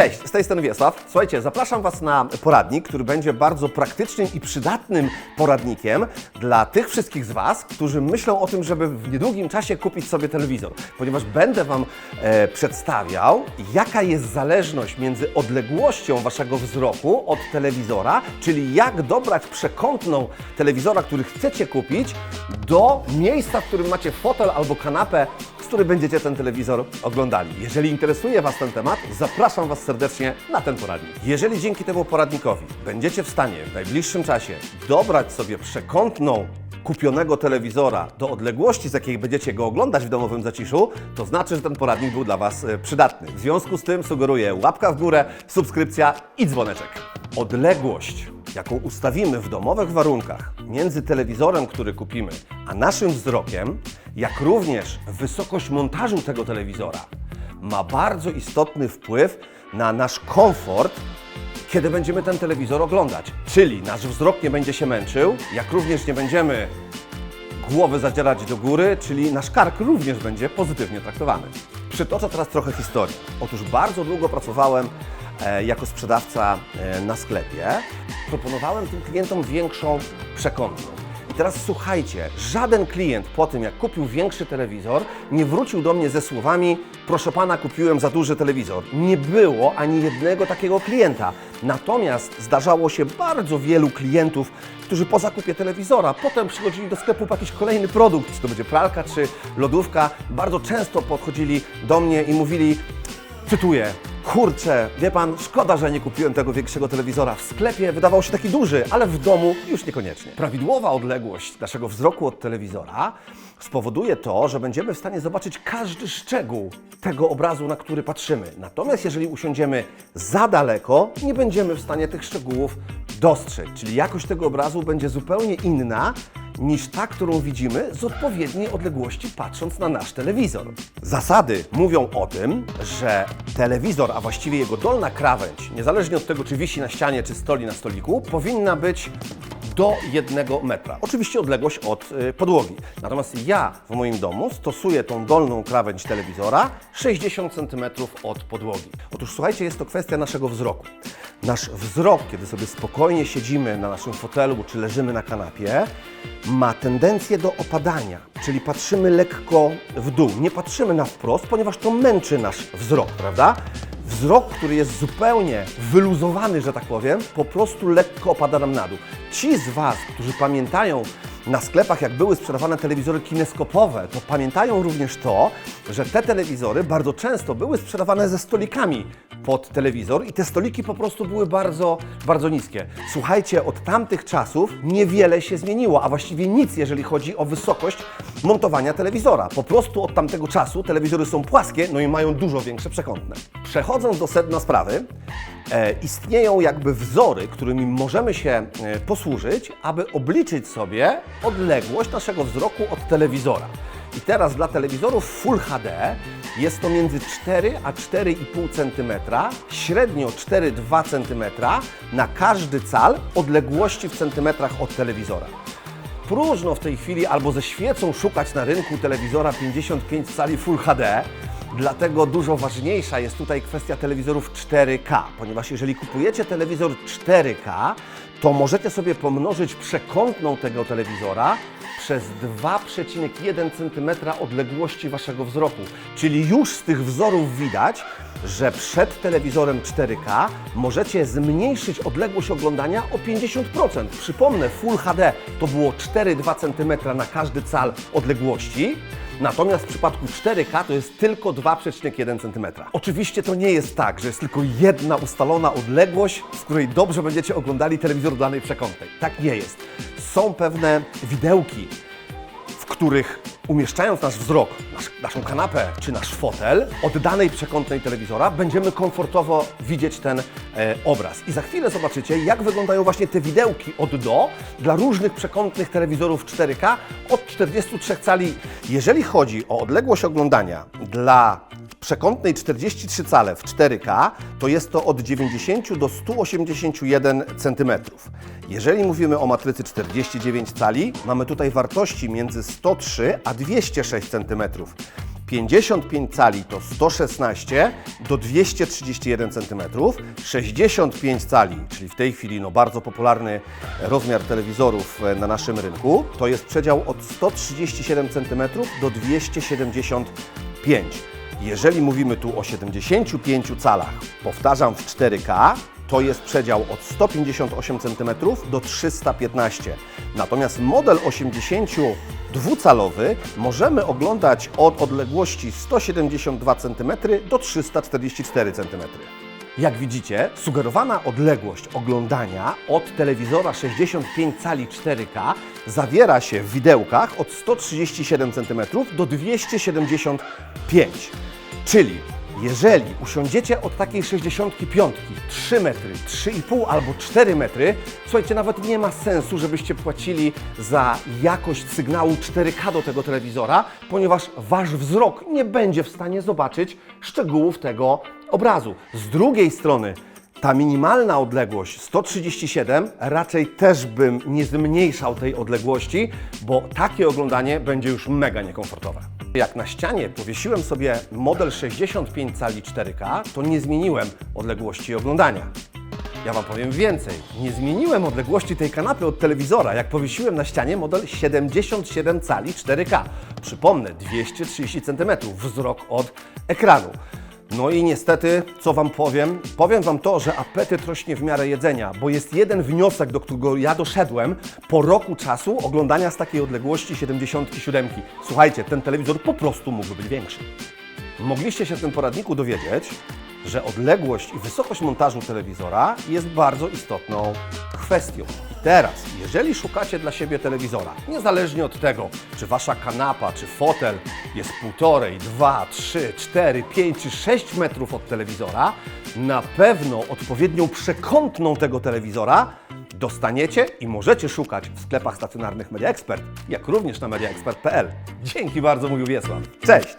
Cześć, z tej strony Wiesław. Słuchajcie, zapraszam Was na poradnik, który będzie bardzo praktycznym i przydatnym poradnikiem dla tych wszystkich z Was, którzy myślą o tym, żeby w niedługim czasie kupić sobie telewizor, ponieważ będę Wam e, przedstawiał, jaka jest zależność między odległością Waszego wzroku od telewizora, czyli jak dobrać przekątną telewizora, który chcecie kupić, do miejsca, w którym macie fotel albo kanapę, z której będziecie ten telewizor oglądali. Jeżeli interesuje Was ten temat, zapraszam Was serdecznie na ten poradnik. Jeżeli dzięki temu poradnikowi będziecie w stanie w najbliższym czasie dobrać sobie przekątną kupionego telewizora do odległości, z jakiej będziecie go oglądać w domowym zaciszu, to znaczy, że ten poradnik był dla Was e, przydatny. W związku z tym sugeruję łapka w górę, subskrypcja i dzwoneczek. Odległość, jaką ustawimy w domowych warunkach między telewizorem, który kupimy, a naszym wzrokiem, jak również wysokość montażu tego telewizora, ma bardzo istotny wpływ na nasz komfort kiedy będziemy ten telewizor oglądać. Czyli nasz wzrok nie będzie się męczył, jak również nie będziemy głowy zadzierać do góry, czyli nasz kark również będzie pozytywnie traktowany. Przytoczę teraz trochę historii. Otóż bardzo długo pracowałem e, jako sprzedawca e, na sklepie. Proponowałem tym klientom większą przekątną. Teraz słuchajcie, żaden klient po tym, jak kupił większy telewizor, nie wrócił do mnie ze słowami: Proszę pana, kupiłem za duży telewizor. Nie było ani jednego takiego klienta. Natomiast zdarzało się bardzo wielu klientów, którzy po zakupie telewizora potem przychodzili do sklepu po jakiś kolejny produkt, czy to będzie pralka, czy lodówka. Bardzo często podchodzili do mnie i mówili: Cytuję. Kurczę, wie pan, szkoda, że nie kupiłem tego większego telewizora. W sklepie wydawał się taki duży, ale w domu już niekoniecznie. Prawidłowa odległość naszego wzroku od telewizora spowoduje to, że będziemy w stanie zobaczyć każdy szczegół tego obrazu, na który patrzymy. Natomiast jeżeli usiądziemy za daleko, nie będziemy w stanie tych szczegółów dostrzec. Czyli jakość tego obrazu będzie zupełnie inna niż ta, którą widzimy z odpowiedniej odległości patrząc na nasz telewizor. Zasady mówią o tym, że telewizor, a właściwie jego dolna krawędź, niezależnie od tego, czy wisi na ścianie, czy stoi na stoliku, powinna być do jednego metra. Oczywiście odległość od y, podłogi. Natomiast ja w moim domu stosuję tą dolną krawędź telewizora 60 cm od podłogi. Otóż słuchajcie, jest to kwestia naszego wzroku. Nasz wzrok, kiedy sobie spokojnie siedzimy na naszym fotelu czy leżymy na kanapie, ma tendencję do opadania, czyli patrzymy lekko w dół. Nie patrzymy na wprost, ponieważ to męczy nasz wzrok, prawda? Wzrok, który jest zupełnie wyluzowany, że tak powiem, po prostu lekko opada nam na dół. Ci z Was, którzy pamiętają na sklepach, jak były sprzedawane telewizory kineskopowe, to pamiętają również to, że te telewizory bardzo często były sprzedawane ze stolikami pod telewizor i te stoliki po prostu były bardzo, bardzo niskie. Słuchajcie, od tamtych czasów niewiele się zmieniło, a właściwie nic, jeżeli chodzi o wysokość montowania telewizora. Po prostu od tamtego czasu telewizory są płaskie, no i mają dużo większe przekątne. Przechodząc do sedna sprawy, istnieją jakby wzory, którymi możemy się e, posłużyć, aby obliczyć sobie odległość naszego wzroku od telewizora. I teraz dla telewizorów Full HD jest to między 4 a 4,5 cm, średnio 4,2 cm na każdy cal odległości w centymetrach od telewizora. Próżno w tej chwili albo ze świecą szukać na rynku telewizora 55 cali Full HD, dlatego dużo ważniejsza jest tutaj kwestia telewizorów 4K, ponieważ jeżeli kupujecie telewizor 4K, to możecie sobie pomnożyć przekątną tego telewizora przez 2,1 cm odległości Waszego wzroku. Czyli już z tych wzorów widać, że przed telewizorem 4K możecie zmniejszyć odległość oglądania o 50%. Przypomnę, Full HD to było 4,2 cm na każdy cal odległości. Natomiast w przypadku 4K to jest tylko 2,1 cm. Oczywiście to nie jest tak, że jest tylko jedna ustalona odległość, z której dobrze będziecie oglądali telewizor danej przekątnej. Tak nie jest. Są pewne widełki, w których umieszczając nasz wzrok, nasz, naszą kanapę czy nasz fotel od danej przekątnej telewizora, będziemy komfortowo widzieć ten e, obraz. I za chwilę zobaczycie, jak wyglądają właśnie te widełki od do dla różnych przekątnych telewizorów 4K od 43 cali. Jeżeli chodzi o odległość oglądania dla przekątnej 43 cale w 4K, to jest to od 90 do 181 cm. Jeżeli mówimy o matrycy 49 cali, mamy tutaj wartości między 103 a 206 cm. 55 cali to 116 do 231 cm, 65 cali, czyli w tej chwili no, bardzo popularny rozmiar telewizorów e, na naszym rynku, to jest przedział od 137 cm do 275 Jeżeli mówimy tu o 75 calach, powtarzam w 4K, to jest przedział od 158 cm do 315. Natomiast model 82-calowy możemy oglądać od odległości 172 cm do 344 cm. Jak widzicie, sugerowana odległość oglądania od telewizora 65 cali 4K zawiera się w widełkach od 137 cm do 275 Czyli jeżeli usiądziecie od takiej 65, 3 metry, 3,5 albo 4 metry, słuchajcie, nawet nie ma sensu, żebyście płacili za jakość sygnału 4K do tego telewizora, ponieważ wasz wzrok nie będzie w stanie zobaczyć szczegółów tego obrazu. Z drugiej strony, ta minimalna odległość 137 raczej też bym nie zmniejszał tej odległości, bo takie oglądanie będzie już mega niekomfortowe. Jak na ścianie powiesiłem sobie model 65 cali 4K, to nie zmieniłem odległości oglądania. Ja Wam powiem więcej. Nie zmieniłem odległości tej kanapy od telewizora, jak powiesiłem na ścianie model 77 cali 4K. Przypomnę, 230 cm wzrok od ekranu. No i niestety, co Wam powiem? Powiem Wam to, że apetyt rośnie w miarę jedzenia, bo jest jeden wniosek, do którego ja doszedłem po roku czasu oglądania z takiej odległości 77. Słuchajcie, ten telewizor po prostu mógłby być większy. Mogliście się w tym poradniku dowiedzieć, że odległość i wysokość montażu telewizora jest bardzo istotną kwestią. I teraz, jeżeli szukacie dla siebie telewizora, niezależnie od tego, czy wasza kanapa, czy fotel jest półtorej, dwa, trzy, cztery, pięć czy sześć metrów od telewizora, na pewno odpowiednią przekątną tego telewizora dostaniecie i możecie szukać w sklepach stacjonarnych Media Expert, jak również na mediaexpert.pl. Dzięki bardzo, mówił Wiesław. Cześć!